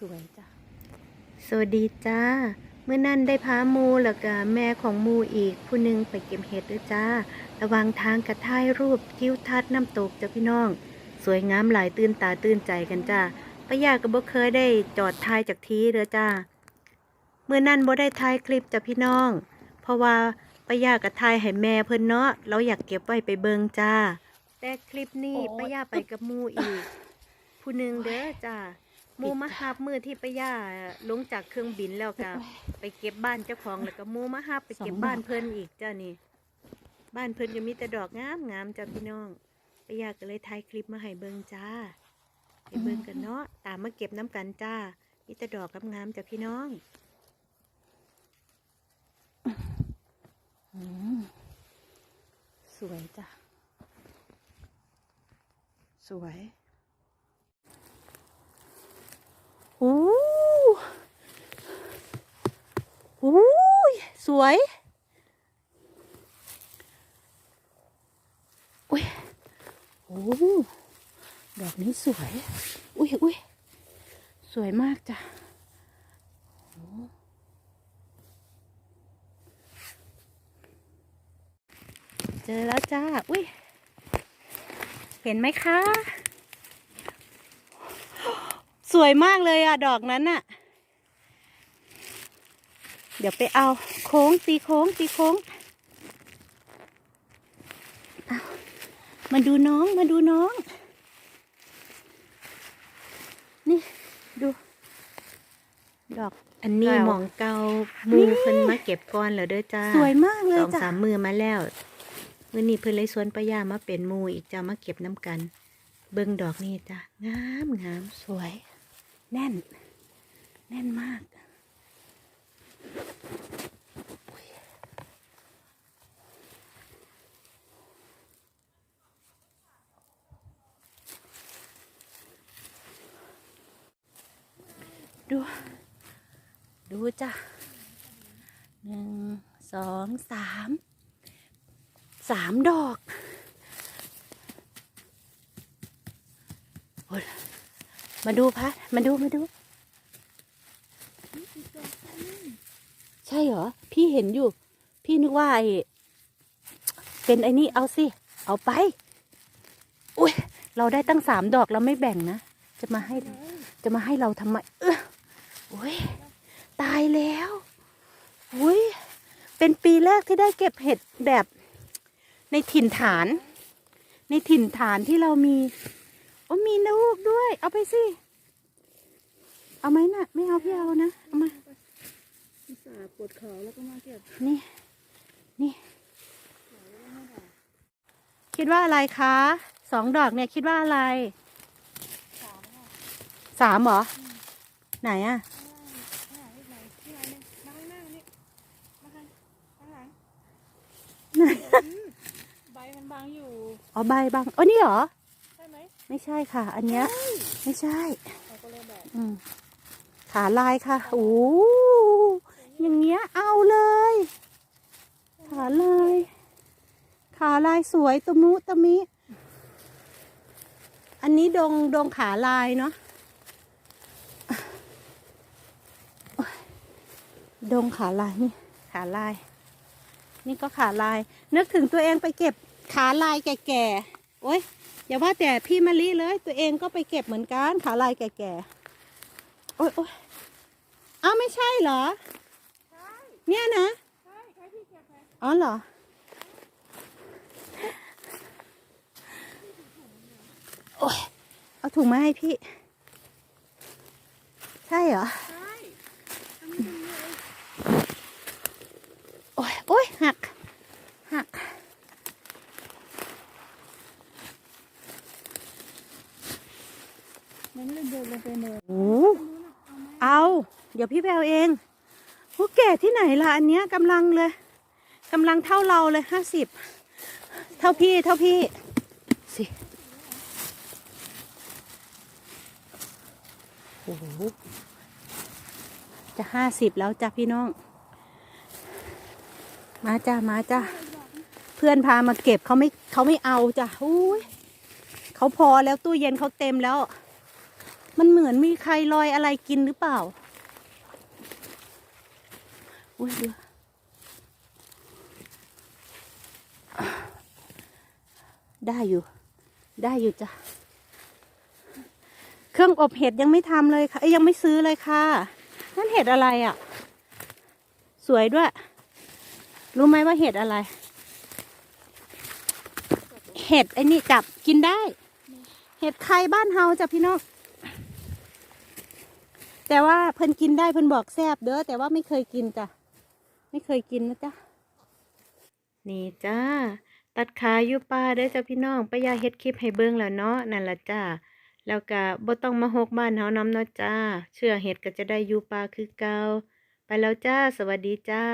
สวยจ้ะสวัสดีจ้า เมื่อนั้นได้พามูแล้วก็แม่ของมูอีกผู้หนึงไปเก็บเห็ดด้วยจ้า ระวังทางกระถ่ายรูปทิวทัศน์น้ำตกจ้ะพี่น้อง สวยงามหลายตื่นตาตื่นใจกันจ้าป้ายาก็บ่เคยได้จอดถ่ายจากทีเด้อจ้า เมื่อนั้นบ่ได้ถ่ายคลิปจ้ะพี่น้อง เพราะว่าป้ายาก็ถ่ายให้แม่เพิ่นเนาะเราอยากเก็บไว้ไปเบิงจ้า แต่คลิปนี้ป้ายาไปกับมูอีก ผู้หนึงเด้อจ้า หมูมาหับมือที่ปย่าลงจากเครื่องบินแล้วก็ไปเก็บบ้านเจ้าของแล้วก็หมูมาหับไปเก็บบ้านเพิ่นอีกเจ้านี่บ้านเพิ่นก็มีแต่ดอกงามงามจ้าพี่น้องปย่าก็เลยถ่ายคลิปมาให้เบิ่งจ้าไปเบิ่งกันเนาะตามมาเก็บน้ำกันจ้ามีแต่ดอกงามๆจ้าพี่น้อง อืมสวยจ้ะ สวยโอ้โอ้ยส วยอุ้ยโอ้ดอกนี้สวย อุ้ยอุ้ยสวยมากจ้ะเจอแล้วจ้า อุ้ย เห็นไหมคะ สวยมากเลยอะ ดอกนั้นอะ เดี๋ยวไปเอาโค้งตีโค้งตีโค้งเอามาดูน้องมาดูน้อง นี่ดู ดอกอันนี้เก่าหมองเกาหมูเพิ่นมาเก็บก้อนแล้วเด้อจ้าสวยมากเลสยองจ้ะสามมือมาแล้วมื่อนี้เพิ่นเลยสวนปะยามาเป็นหมูอีกจะมาเก็บน้ำกัน เบิ่งดอกนี่จ้ะงามงามสวย แน่น แน่นมาก ดู ดูจ้ะหนึ่งสองสามสามดอกมาดูพัดมาดูมาดู ใช่เหรอ พี่เห็นอยู่ พี่นึกว่าไอเป็นไอ้นี่เอาสิ เอาไป อุ้ยเราได้ตั้งสามดอกเราไม่แบ่งนะ จะมาให้ จะมาให้เราทำไม เออ อุ้ยตายแล้วอุ้ยเป็นปีแรกที่ได้เก็บเห็ดแบบในถิ่นฐาน ในถิ่นฐานที่เรามีโอ้มีลูกด้วย เอาไปสิ เอาไหมน่ะ ไม่เอาพี่เอานะ เอามาสาปวดเขาแล้วก็มาเก็บ นี่ นี่ คิดว่าอะไรคะ สองดอกเนี่ยคิดว่าอะไร สามเหรอ ไหนอะ ข้างหลังอีกไหนที่ไหนเนี่ยมาข้างหน้านี่มาข้างข้างหลังอืมใบมันบางอยู่ อ๋อใบบางอ๋อนี่เหรอ ใช่ไหมไม่ใช่ค่ะ อันเนี้ยไม่ใช่เราก็เลยแบบอืมขาลายค่ะโอ้อย่างเงี้ยเอาเลย ขาลายขาลายสวยตะมุตะมิ อันนี้ดงดงขาลายเนาะโอ๊ยดงขาลายนี่ ขาลาย นี่ก็ขาลาย นึกถึงตัวเองไปเก็บ ขาลายแก่ๆโอ๊ยอย่าว่าแต่พี่มะลิเลย ตัวเองก็ไปเก็บเหมือนกันขาลายแก่ๆโอ๊ยโอ๊ยอ้าวไม่ใช่เหรอเนี่ยนะใช่ใช่ที่เก็บไปอ๋อเหรอ โอ๊ยเอาถุงมาให้พี่ ใช่เหรอ ใช่ทำยังไงโอ๊ยโอ๊ยหักหัก มันเลยเดินลงไปเนิน โอ้เอา เดี๋ยวพี่ไปเอาเองโอ้แก่ที่ไหนล่ะอันเนี้ยกำลังเลยกำลังเท่าเราเลยห้าสิบเท่าพี่เท่าพี่สิโอ้โหจะห้าสิบแล้วจ้ะพี่น้อง มาจ้ามาจ้าเพื่อนพามาเก็บเขาไม่เขาไม่เอาจ้ะอุ้ยเขาพอแล้วตู้เย็นเขาเต็มแล้ว มันเหมือนมีใครลอยอะไรกินหรือเปล่า อุ้ยดูได้อยู่ ได้อยู่จ้ะ เครื่องอบเห็ดยังไม่ทำเลยค่ะ ยังไม่ซื้อเลยค่ะ นั่นเห็ดอะไรอะ่ะ สวยด้วย รู้ไหมว่าเห็ดอะไร เห็ดไอ้นี่จับกินได้ เห็ดไข่บ้านเฮาจ้ะพี่น้อง แต่ว่าเพิ่นกินได้เพิ่นบอกแซ่บเด้อแต่ว่าไม่เคยกินจ้ะ ไม่เคยกินนะจ๊ะ นี่จ้า ตัดขาอยู่ป่าเด้อจ้าพี่น้องปยาเฮ็ดคลิปให้เบิ่งแล้วเนาะ นั่นละจ้า แล้วก็บ่ต้องมาหกบ้านเฮาน้ำเนาะจ้า เชื่อเฮ็ดก็จะได้อยู่ป่าคือเก่า ไปแล้วจ้า สวัสดีจ้า